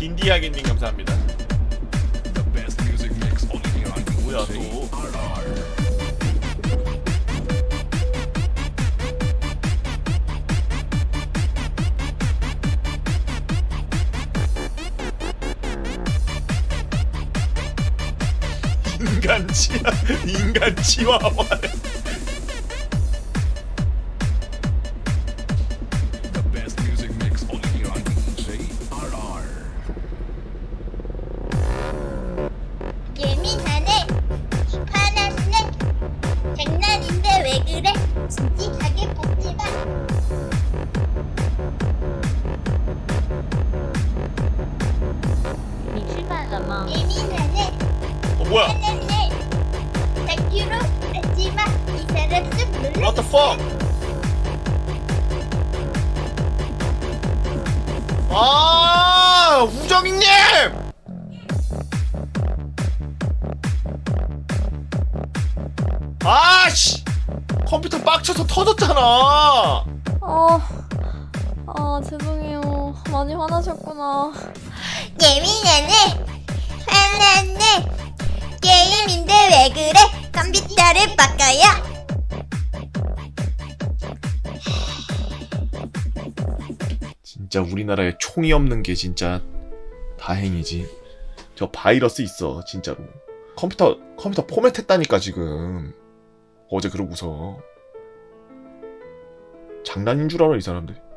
딘디하게님 감사합니다. 뭐야 또? 인간 치아 인간 치와와 그래 진지하게 뽑지마 예민하네 어 뭐야? 자기로 하지마 이 사람 좀 What the fuck? 아 우정이님! 아씨 컴퓨터 빡쳐서 터졌잖아. 아, 아 죄송해요. 많이 화나셨구나. 예민하네 화났네 게임인데 왜 그래 컴퓨터를 바꿔요 진짜 우리나라에 총이 없는 게 진짜 다행이지. 저 바이러스 있어 진짜로. 컴퓨터 컴퓨터 포맷했다니까 지금. 어제 그러고서 장난인 줄 알아 이 사람들.